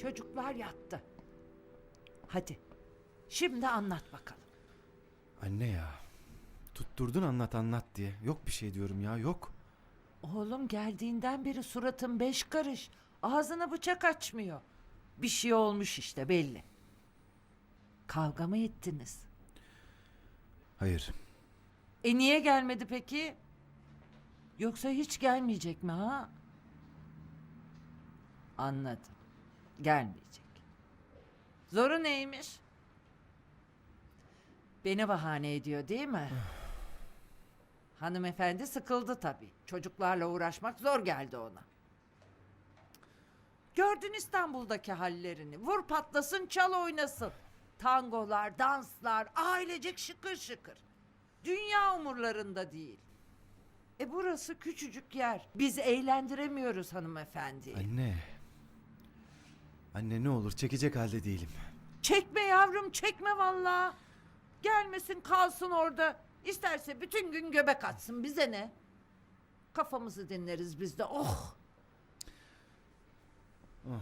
Çocuklar yattı. Hadi. Şimdi anlat bakalım. Anne ya. Tutturdun anlat anlat diye. Yok bir şey diyorum ya yok. Oğlum geldiğinden beri suratın beş karış. Ağzına bıçak açmıyor. Bir şey olmuş işte belli. Kavga mı ettiniz? Hayır. E niye gelmedi peki? Yoksa hiç gelmeyecek mi ha? Anladım. Gelmeyecek. Zoru neymiş? Beni bahane ediyor değil mi? Hanımefendi sıkıldı tabii. Çocuklarla uğraşmak zor geldi ona. Gördün İstanbul'daki hallerini. Vur patlasın çal oynasın. Tangolar, danslar, ailecek şıkır şıkır. Dünya umurlarında değil. E burası küçücük yer. Biz eğlendiremiyoruz hanımefendi. Anne. Anne ne olur çekecek halde değilim. Çekme yavrum çekme valla. Gelmesin kalsın orada. İsterse bütün gün göbek atsın bize ne? Kafamızı dinleriz biz de oh. Oh.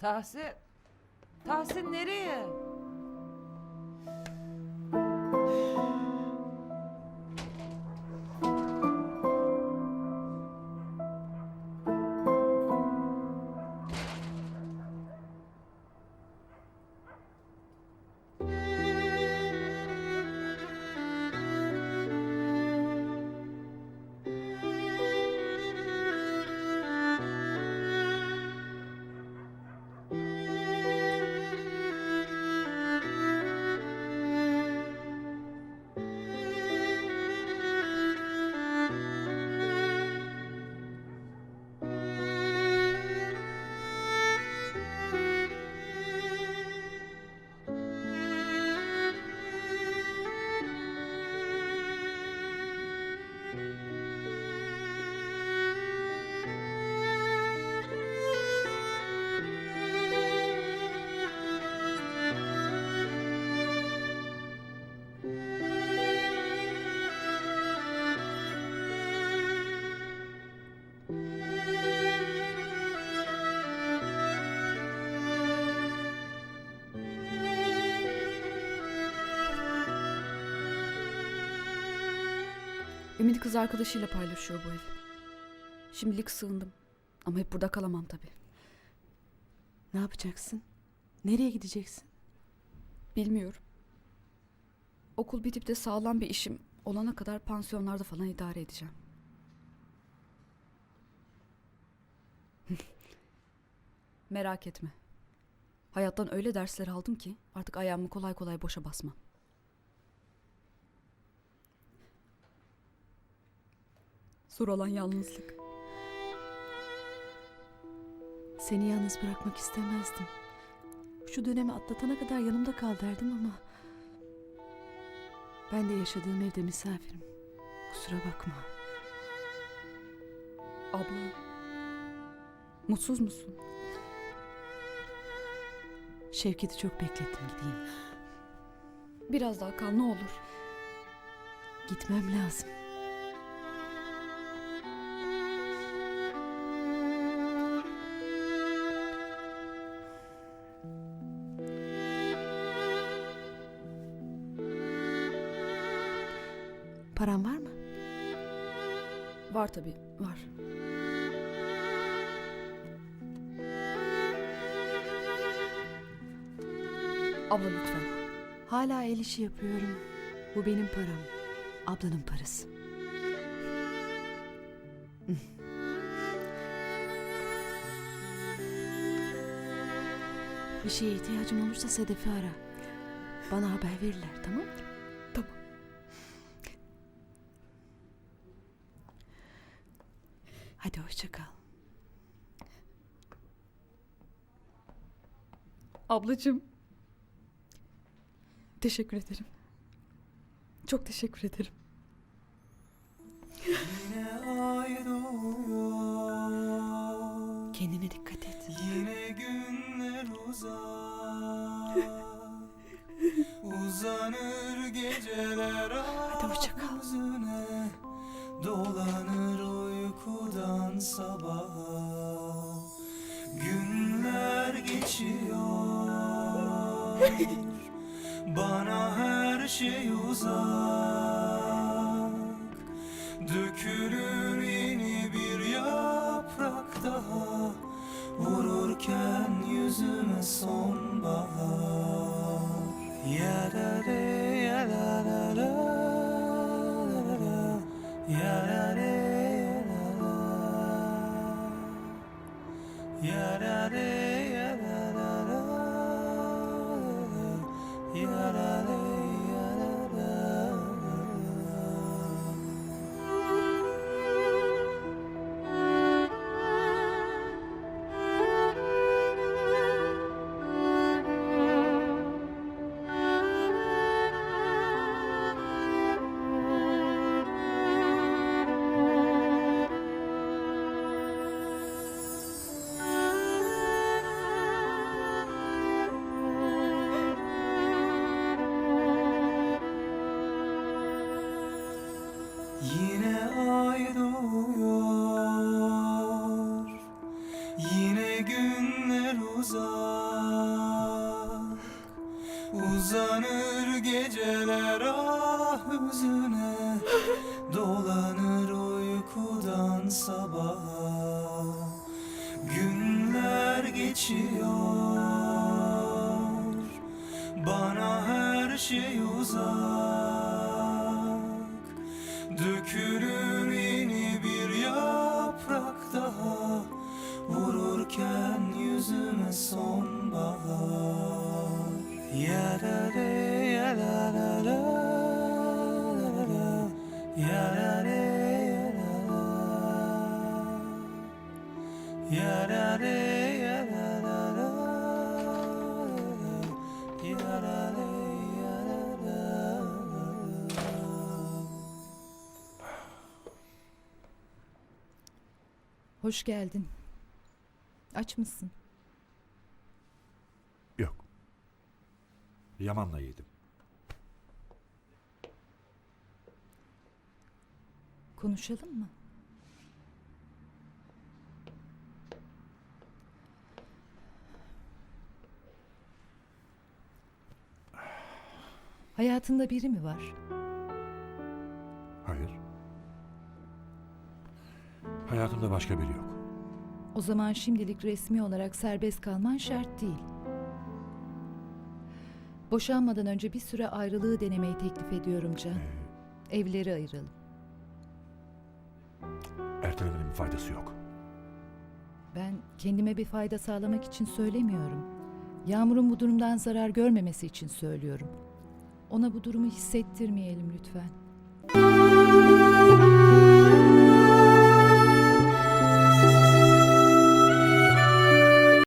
Tahsin. Tahsin nereye? Ümit kız arkadaşıyla paylaşıyor bu evi. Şimdilik sığındım. Ama hep burada kalamam tabii. Ne yapacaksın? Nereye gideceksin? Bilmiyorum. Okul bitip de sağlam bir işim olana kadar pansiyonlarda falan idare edeceğim. Merak etme. Hayattan öyle dersler aldım ki artık ayağımı kolay kolay boşa basmam. Zor olan yalnızlık. Seni yalnız bırakmak istemezdim. Şu dönemi atlatana kadar yanımda kal derdim ama... Ben de yaşadığım evde misafirim. Kusura bakma. Abla. Mutsuz musun? Şevket'i çok beklettim gideyim. Biraz daha kal ne olur. Gitmem lazım. Param var mı? Var tabii var. Abla lütfen. Hala el işi yapıyorum. Bu benim param. Ablanın parası. Bir şeye ihtiyacın olursa Sedef'i ara. Bana haber verirler tamam mı? Hadi hoşça kal. Ablacığım. Teşekkür ederim. Çok teşekkür ederim. Bana her şey uzak. Dökülür yeni bir yaprak daha. Vururken yüzüme sonbahar. Ya da de sabaha Günler geçiyor. Bana her şey uzak Hoş geldin. Aç mısın? Yok. Yaman'la yedim. Konuşalım mı? Hayatında biri mi var? Hayır. Hayatımda başka biri yok. O zaman şimdilik resmi olarak serbest kalman şart değil. Boşanmadan önce bir süre ayrılığı denemeyi teklif ediyorum Can. Ee, Evleri ayıralım. ertelemenin bir faydası yok. Ben kendime bir fayda sağlamak için söylemiyorum. Yağmur'un bu durumdan zarar görmemesi için söylüyorum. Ona bu durumu hissettirmeyelim lütfen.